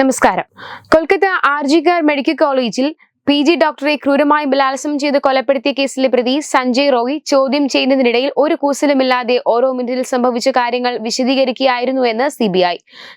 നമസ്കാരം. കൊൽക്കത്ത ആർജികർ മെഡിക്കൽ കോളേജിൽ P G ഡോക്ടറെ ക്രൂരമായി ബലാത്സംഗം ചെയ്ത് കൊലപ്പെടുത്തിയ കേസിലെ പ്രതി സഞ്ജയ് റോയി ചോദ്യം ചെയ്യുന്നതിനിടയിൽ ഒരു കൂസലുമില്ലാതെ ഓരോ മിനിറ്റിൽ സംഭവിച്ച കാര്യങ്ങൾ വിശദീകരിക്കുകയായിരുന്നുവെന്ന് സി ബി ഐ.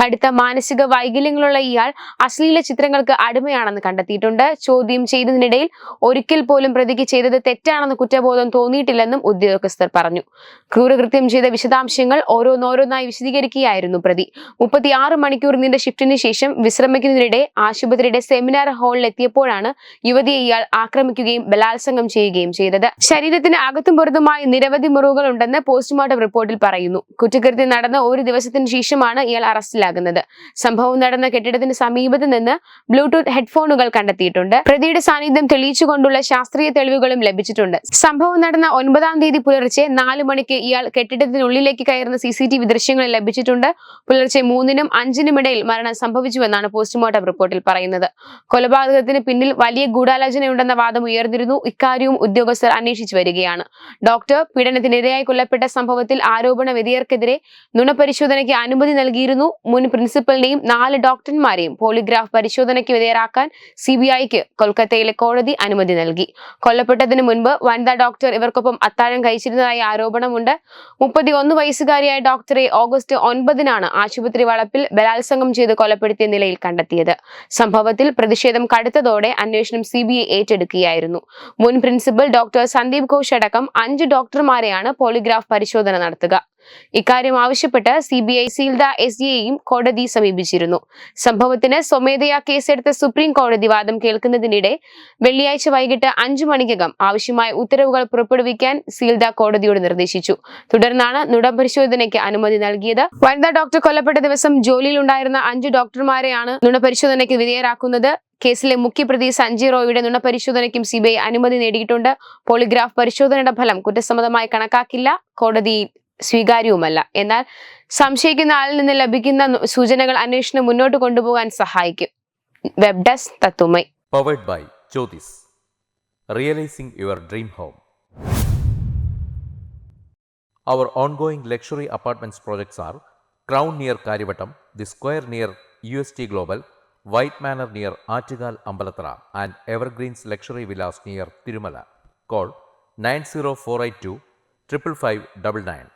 കടുത്ത മാനസിക വൈകല്യങ്ങളുള്ള ഇയാൾ അശ്ലീല ചിത്രങ്ങൾക്ക് അടിമയാണെന്ന് കണ്ടെത്തിയിട്ടുണ്ട്. ചോദ്യം ചെയ്യുന്നതിനിടയിൽ ഒരിക്കൽ പോലും പ്രതിക്ക് ചെയ്തത് തെറ്റാണെന്ന് കുറ്റബോധം തോന്നിയിട്ടില്ലെന്നും ഉദ്യോഗസ്ഥർ പറഞ്ഞു. ക്രൂരകൃത്യം ചെയ്ത വിശദാംശങ്ങൾ ഓരോന്നോരോന്നായി വിശദീകരിക്കുകയായിരുന്നു പ്രതി. മുപ്പത്തിയാറ് മണിക്കൂർ നീണ്ട ഷിഫ്റ്റിന് ശേഷം വിശ്രമിക്കുന്നതിനിടെ ആശുപത്രിയുടെ സെമിനാർ ഹാളിൽ എത്തിയപ്പോഴാണ് യുവതിയെ ഇയാൾ ആക്രമിക്കുകയും ബലാത്സംഗം ചെയ്യുകയും ചെയ്തത്. ശരീരത്തിന് അകത്തും പുറത്തുമായി നിരവധി മുറിവുകൾ ഉണ്ടെന്ന് പോസ്റ്റ്മോർട്ടം റിപ്പോർട്ടിൽ പറയുന്നു. കുറ്റകൃത്യം നടന്ന ഒരു ദിവസത്തിന് ശേഷമാണ് ഇയാൾ അറസ്റ്റിലാകുന്നത്. സംഭവം നടന്ന കെട്ടിടത്തിന് സമീപത്ത് നിന്ന് ബ്ലൂടൂത്ത് ഹെഡ്ഫോണുകൾ കണ്ടെത്തിയിട്ടുണ്ട്. പ്രതിയുടെ സാന്നിധ്യം തെളിയിച്ചുകൊണ്ടുള്ള ശാസ്ത്രീയ തെളിവുകളും ലഭിച്ചിട്ടുണ്ട്. സംഭവം നടന്ന ഒൻപതാം തീയതി പുലർച്ചെ നാല് മണിക്ക് ഇയാൾ കെട്ടിടത്തിനുള്ളിലേക്ക് കയറുന്ന സി സി ടി വി ദൃശ്യങ്ങൾ ലഭിച്ചിട്ടുണ്ട്. പുലർച്ചെ മൂന്നിനും അഞ്ചിനും ഇടയിൽ മരണം സംഭവിച്ചുവെന്നാണ് പോസ്റ്റ്മോർട്ടം റിപ്പോർട്ടിൽ പറയുന്നത്. കൊലപാതകത്തിന് പിന്നിൽ വലിയ ഗൂഢാലോചനയുണ്ടെന്ന വാദം ഉയർന്നിരുന്നു. ഇക്കാര്യവും ഉദ്യോഗസ്ഥർ അന്വേഷിച്ചു വരികയാണ്. ഡോക്ടർ പീഡനത്തിനിരയായി കൊല്ലപ്പെട്ട സംഭവത്തിൽ ആരോപണ വിധേയർക്കെതിരെ നുണപരിശോധനയ്ക്ക് അനുമതി നൽകിയിരുന്നു. മുൻ പ്രിൻസിപ്പലിനെയും നാല് ഡോക്ടർമാരെയും പോളിഗ്രാഫ് പരിശോധനയ്ക്ക് വിധേയരാക്കാൻ സി ബി ഐക്ക് കൊൽക്കത്തയിലെ കോടതി അനുമതി നൽകി. കൊല്ലപ്പെട്ടതിന് മുൻപ് വനിതാ ഡോക്ടർ ഇവർക്കൊപ്പം അത്താഴം കഴിച്ചിരുന്നതായി ആരോപണമുണ്ട്. മുപ്പത്തി ഒന്ന് വയസ്സുകാരിയായ ഡോക്ടറെ ഓഗസ്റ്റ് ഒൻപതിനാണ് ആശുപത്രി വളപ്പിൽ ബലാത്സംഗം ചെയ്ത് കൊലപ്പെടുത്തിയ നിലയിൽ കണ്ടെത്തിയത്. സംഭവത്തിൽ പ്രതിഷേധം കടുത്തതോടെ അന്വേഷണം സി ബി ഐ ഏറ്റെടുക്കുകയായിരുന്നു. മുൻ പ്രിൻസിപ്പൽ ഡോക്ടർ സന്ദീപ് ഘോഷ് അടക്കം അഞ്ച് ഡോക്ടർമാരെയാണ് പോളിഗ്രാഫ് പരിശോധന നടത്തുക. ഇക്കാര്യം ആവശ്യപ്പെട്ട് C B I Sealdah S ഡിയെയും കോടതി സമീപിച്ചിരുന്നു. സംഭവത്തിന് സ്വമേധയാ കേസെടുത്ത സുപ്രീം കോടതി വാദം കേൾക്കുന്നതിനിടെ വെള്ളിയാഴ്ച വൈകിട്ട് അഞ്ചു മണിക്കകം ആവശ്യമായ ഉത്തരവുകൾ പുറപ്പെടുവിക്കാൻ സീൽദ കോടതിയോട് നിർദ്ദേശിച്ചു. തുടർന്നാണ് നുണപരിശോധനയ്ക്ക് അനുമതി നൽകിയത്. വനിതാ ഡോക്ടർ കൊല്ലപ്പെട്ട ദിവസം ജോലിയിലുണ്ടായിരുന്ന അഞ്ച് ഡോക്ടർമാരെയാണ് നുണപരിശോധനയ്ക്ക് വിധേയരാക്കുന്നത്. കേസിലെ മുഖ്യപ്രതി സഞ്ജയ് റോയിയുടെ നുണപരിശോധനയ്ക്കും സിബിഐ അനുമതി നേടിയിട്ടുണ്ട്. പോളിഗ്രാഫ് പരിശോധനയുടെ ഫലം കുറ്റസമ്മതമായി കണക്കാക്കില്ല. കോടതി സ്വീകാര്യവുമല്ല എന്നാൽ സംശയിക്കുന്ന ആളിൽ നിന്ന് ലഭിക്കുന്ന സൂചനകൾ അന്വേഷണം മുന്നോട്ട് കൊണ്ടുപോകാൻ സഹായിക്കും വെബ് ഡെസ്ക് തത്തുമൈ powered by Jyotis. Realizing your dream home. Our ongoing luxury apartments projects are Crown near Karivattam, The Square near UST Global, White Manor near Achigal Ambalatra, and Evergreens Luxury Villas near Tirumala. Call 90482 55599.